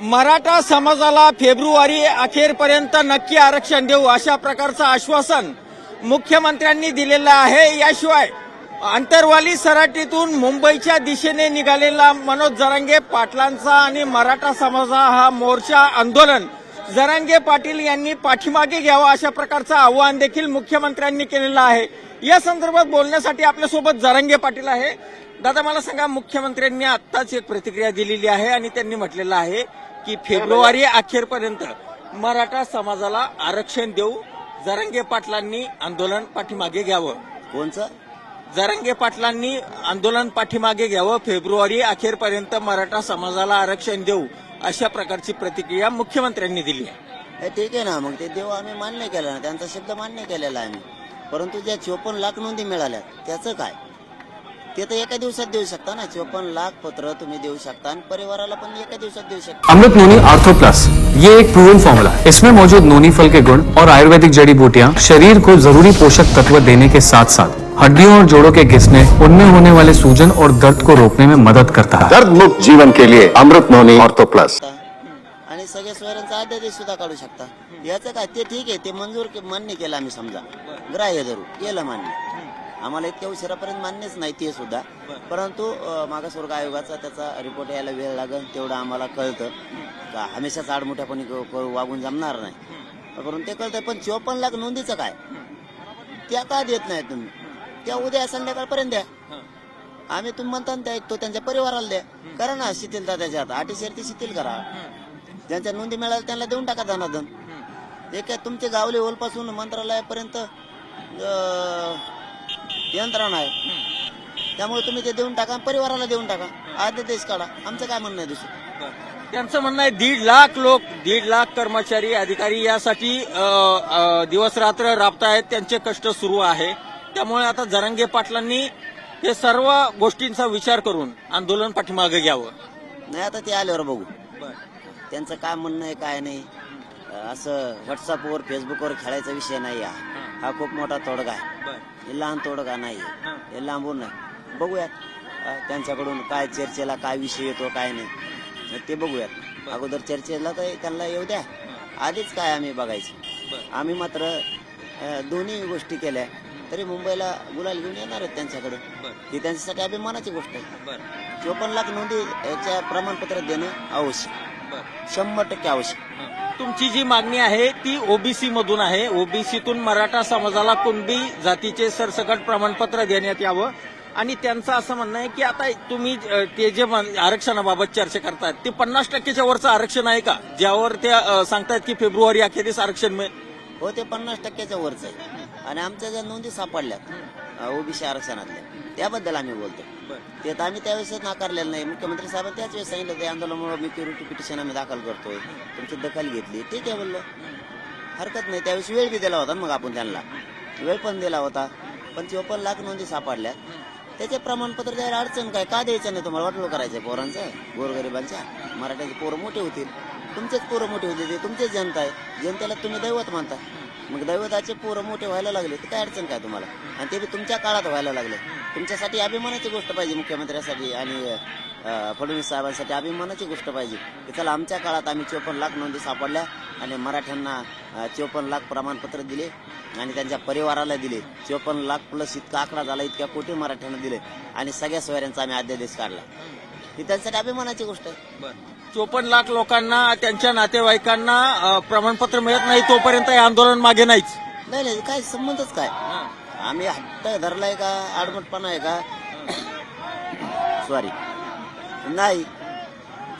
मराठा समाजाला फेब्रुवारी अखेरपर्यंत नक्की आरक्षण देऊ अशा प्रकारचं आश्वासन मुख्यमंत्र्यांनी दिलेलं आहे. याशिवाय आंतरवाली सराटीतून मुंबईच्या दिशेने निघालेला मनोज जरांगे पाटलांचा आणि मराठा समाजा हा मोर्चा आंदोलन. जरांगे पाटील यांनी पाठीमागे घ्यावं अशा प्रकारचं आव्हान देखील मुख्यमंत्र्यांनी केलेलं आहे. या संदर्भात बोलण्यासाठी आपल्यासोबत जरांगे पाटील आहे. दादा मला सांगा मुख्यमंत्र्यांनी आत्ताच एक प्रतिक्रिया दिलेली आहे आणि त्यांनी म्हटलेलं आहे की फेब्रुवारी अखेरपर्यंत मराठा समाजाला आरक्षण देऊ जरांगे पाटलांनी आंदोलन पाठीमागे घ्यावं. कोणचं जरांगे पाटलांनी आंदोलन पाठीमागे घ्यावं फेब्रुवारी अखेरपर्यंत मराठा समाजाला आरक्षण देऊ अशा प्रकारची प्रतिक्रिया मुख्यमंत्र्यांनी दिली आहे. ठीक आहे ना मग ते देव आम्ही मान्य केलं ना त्यांचा शब्द मान्य केलेला आहे आम्ही. परंतु ज्या चोपन्न लाख नोंदी मिळाल्या त्याचं काय? ते तर एका दिवसात देऊ शकता ना. चोपन्न लाख पत्र तुम्ही देऊ शकता आणि परिवाराला पण एका दिवसात देऊ शकता. Amrit noni ortho plus. ये एक प्रूवन फॉर्मूला इसमें मौजूद नोनी फल के गुण और आयुर्वेदिक जड़ी बूटियाँ शरीर को जरूरी पोषक तत्व देने के साथ साथ हड्डियों और जोड़ों के घिसने उनमें होने वाले सूजन और दर्द को रोकने में मदद करता है। दर्द मुक्त जीवन के लिए अमृत नोनी ऑर्थो प्लस। आणि सगळ्या सोयऱ्यांचा अध्यादेश सुद्धा काढू शकता. याचं काय? ते ठीक आहे. ते मंजूर के- मान्य केलं आम्ही समजा. ग्राह्य धरू. केलं मान्य. आम्हाला इतक्या उशिरापर्यंत मान्यच नाही ते सुद्धा. परंतु मागासवर्ग आयोगाचा त्याचा रिपोर्ट यायला वेळ लागेल तेवढं आम्हाला कळतं. का हमेशाच आडमुठ्यापणी वागून जमणार नाही. करून ते कळतंय पण चोपन्न लाख नोंदीचं काय? त्या का देत नाही तुम्ही? त्या उद्या संध्याकाळपर्यंत द्या. आम्ही तुम्ही म्हणता त्या तो त्यांच्या परिवाराला द्या. करा ना शिथिलता त्याच्यात. अटी शर्ती शिथिल करा. ज्यांच्या नोंदी मिळाल्या त्यांना देऊन टाका धनाधन. काय तुमचे गावले ओलपासून मंत्रालयापर्यंत यंत्रणा आहे त्यामुळे तुम्ही ते देऊन टाका परिवाराला देऊन टाका. आदेश काढा. आमचं काय म्हणणं आहे दुसरं? त्यांचं म्हणणं आहे दीड लाख लोक दीड लाख कर्मचारी अधिकारी यासाठी अ, अ, दिवस रात्र राबतायत त्यांचे कष्ट सुरू आहे. त्यामुळे आता जरांगे पाटलांनी हे सर्व गोष्टींचा विचार करून आंदोलन पाठीमागे घ्यावं. नाही आता ते आल्यावर बघू. त्यांचं काय म्हणणं आहे काय नाही. असं व्हॉट्सअपवर फेसबुकवर खेळायचा विषय नाही हा हा खूप मोठा तोडगा आहे. हे लहान तोडगा नाही हे. लांबून नाही. बघूयात त्यांच्याकडून काय चर्चेला काय विषय येतो काय नाही. ते बघूयात. अगोदर चर्चेला तर त्यांना येऊ द्या. आधीच काय आम्ही बघायचं. आम्ही मात्र दोन्ही गोष्टी केल्या. तरी मुंबईला गुलाल घेऊन येणार आहेत त्यांच्याकडे ही त्यांच्यासाठी अभिमानाची गोष्ट आहे. चोपन्न लाख नोंदी याच्या प्रमाणपत्र देणं आवश्यक. शंभर टक्के आवश्यक. तुमची जी मागणी आहे ती ओबीसी मधून आहे. ओबीसीतून मराठा समाजाला कुणबी जातीचे सरसकट प्रमाणपत्र देण्यात यावं. आणि त्यांचं असं म्हणणं आहे की आता तुम्ही ते जे आरक्षणाबाबत चर्चा करतात ते पन्नास टक्केच्या वरचं आरक्षण आहे का? ज्यावर ते सांगतात सांगतायत की फेब्रुवारी अखेरीस आरक्षण मिळेल. हो ते पन्नास टक्क्याच्या वरचं आहे. आणि आमच्या ज्या नोंदी सापडल्यात ओबीसी आरक्षणातल्या त्याबद्दल आम्ही बोलतो. ते तर आम्ही त्यावेळेस नाकारलेलं नाही. मुख्यमंत्री साहेबांनी त्याच वेळेस सांगितलं ते आंदोलनामुळे मी क्युरिटी पिटिशन आम्ही दाखल करतोय. तुमची दखल घेतली. ठीक आहे बोललो. हरकत नाही. त्यावेळेस वेळ बी दिला होता मग आपण त्यांना. वेळ पण दिला होता. पण चोपन्न लाख नोंदी सापडल्या त्याचे प्रमाणपत्र द्यायला अडचण काय? का द्यायचं नाही तुम्हाला? वाटलं करायचं पोरांचं? गोरगरिबांच्या? मराठ्याचे पोरं मोठे होतील. तुमचेच पोरं मोठे होतील. ते तुमचेच जनता आहे. जनतेला तुम्ही दैवत मानता. मग दैवताचे पोरं मोठे व्हायला लागले तर काय अडचण काय तुम्हाला? आणि ते बी तुमच्या काळात व्हायला लागले. तुमच्यासाठी अभिमानाची गोष्ट पाहिजे मुख्यमंत्र्यासाठी आणि फडणवीस साहेबांसाठी अभिमानाची गोष्ट पाहिजे. की चला आमच्या काळात आम्ही चोपन्न लाख नोंदी सापडल्या आणि मराठ्यांना चोपन्न लाख प्रमाणपत्र दिले आणि त्यांच्या परिवाराला दिले. चोपन्न लाख प्लस इतका आकडा झाला इतक्या कोटी मराठ्यांना दिले. आणि सगळ्या सोयऱ्यांचा आम्ही अध्यादेश काढला. ही त्यांच्यासाठी अभिमानाची गोष्ट आहे. चोपन्न लाख लोकांना त्यांच्या नातेवाईकांना अ, प्रमाणपत्र मिळत नाही तोपर्यंत हे आंदोलन मागे नाहीच. नाही नाही काय संबंधच काय? आम्ही हट्ट धरलाय का? आडमटपणा आहे का? सॉरी नाही.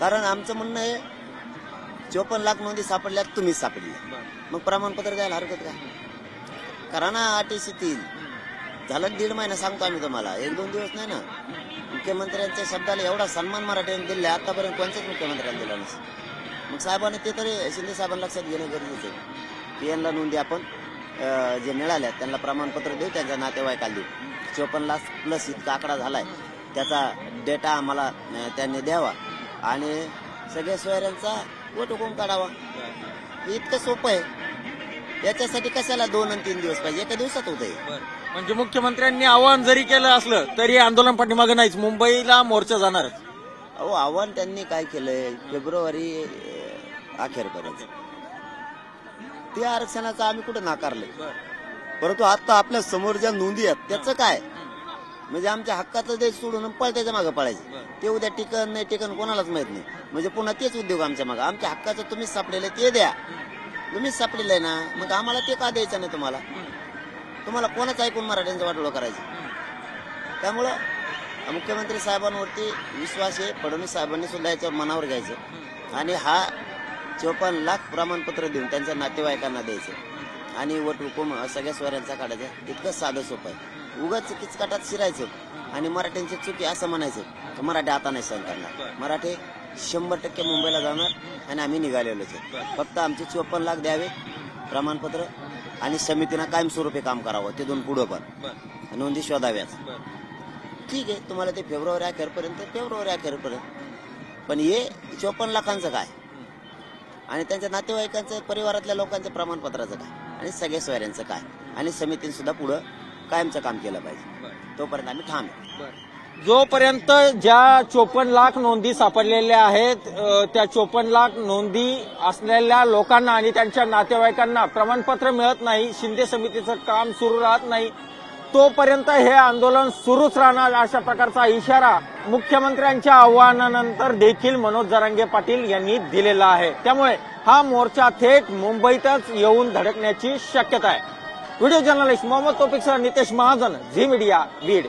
कारण आमचं म्हणणं आहे चोपन्न लाख नोंदी सापडल्या तुम्हीच सापडल्या मग प्रमाणपत्र द्यायला हरकत काय? करा ना अटी शिथिल झालं दीड महिना सांगतो आम्ही तुम्हाला. एक दोन दिवस नाही ना. मुख्यमंत्र्यांच्या शब्दाला एवढा सन्मान मराठ्यांनी दिला आतापर्यंत कोणत्याच मुख्यमंत्र्यांनी दिला नसेल. मग साहेबांनी ते तरी शिंदे साहेबांना लक्षात घेणं गरजेचं आहे. पीएनला नोंदी आपण जे मिळाल्या त्यांना प्रमाणपत्र देऊ त्यांच्या नातेवाईकाला देऊ चोपन्न लाख प्लस इतका आकडा झालाय. त्याचा डेटा आम्हाला त्यांनी द्यावा. आणि सगळ्या सोयऱ्यांचा वोट हुकूम काढावा? हे इतकं सोपं आहे. याच्यासाठी कशाला दोन आणि तीन दिवस पाहिजे? एका दिवसात होतं आहे म्हणजे मुख्यमंत्र्यांनी आवाहन जरी केलं असलं तरी आंदोलन पाठीमागे नाहीच. मुंबईला मोर्चा जाणारच अहो आव्हान त्यांनी काय केलंय? फेब्रुवारी अखेरपर्यंत. ते आरक्षणाचं आम्ही कुठे नाकारलंय? परंतु आता आपल्यासमोर ज्या नोंदी आहेत त्याचं काय? म्हणजे आमच्या हक्काचं देश सोडून पळ त्याच्यामागे पळायचं. ते उद्या टिकन नाही टिकन कोणालाच माहीत नाही. म्हणजे पुन्हा तेच उद्योग आमच्या मागे. आमच्या हक्काचं तुम्हीच सापडलेलं ते द्या. तुम्हीच सापडलेलं आहे ना? मग आम्हाला ते का द्यायचं नाही तुम्हाला? तुम्हाला कोणाचं ऐकून मराठ्यांचं वाटोळं करायचं? त्यामुळं मुख्यमंत्री साहेबांवरती विश्वास आहे फडणवीस साहेबांनी सुद्धा याच्यावर मनावर घ्यायचं. आणि हा चोपन्न लाख प्रमाणपत्र देऊन त्यांच्या नातेवाईकांना द्यायचं. आणि वट हुकूम सगळ्या स्वरांचा काढायचा. इतकं साधं सोपं आहे. उगाच किचकाटात शिरायचं. आणि मराठ्यांची चुकी असं म्हणायचं. की मराठी आता नाही सहन करणार. मराठी शंभर टक्के मुंबईला जाणार आणि आम्ही निघालेलोच आहे. फक्त आमचे चोपन्न लाख द्यावे. प्रमाणपत्र आणि समितीनं कायमस्वरूपी काम करावं तिथून पुढं पण. नोंदी शोधाव्याच. ठीक आहे तुम्हाला ते फेब्रुवारी अखेरपर्यंत फेब्रुवारी अखेरपर्यंत. पण हे चोपन्न लाखांचं काय? आणि त्यांच्या नातेवाईकांचं परिवारातल्या लोकांच्या प्रमाणपत्राचं काय? आणि सगळ्या सोयऱ्यांचं काय? आणि समितीने सुद्धा पुढं कायमचं काम केलं पाहिजे. तोपर्यंत आम्ही ठाम आहे. जोपर्यंत ज्या चोपन्न लाख नोंदी सापडलेल्या आहेत त्या चोपन्न लाख नोंदी असलेल्या लोकांना आणि त्यांच्या नातेवाईकांना प्रमाणपत्र मिळत नाही शिंदे समितीचं काम सुरू राहत नाही तोपर्यंत हे आंदोलन सुरूच राहणार अशा प्रकारचा इशारा मुख्यमंत्र्यांच्या आव्हानानंतर देखील मनोज जरांगे पाटील यांनी दिलेला आहे. त्यामुळे हा मोर्चा थेट मुंबईतच येऊन धडकण्याची शक्यता आहे. व्हिडिओ जर्नलिस्ट मोहम्मद तोपिकसह नितेश महाजन झी मीडिया बीड.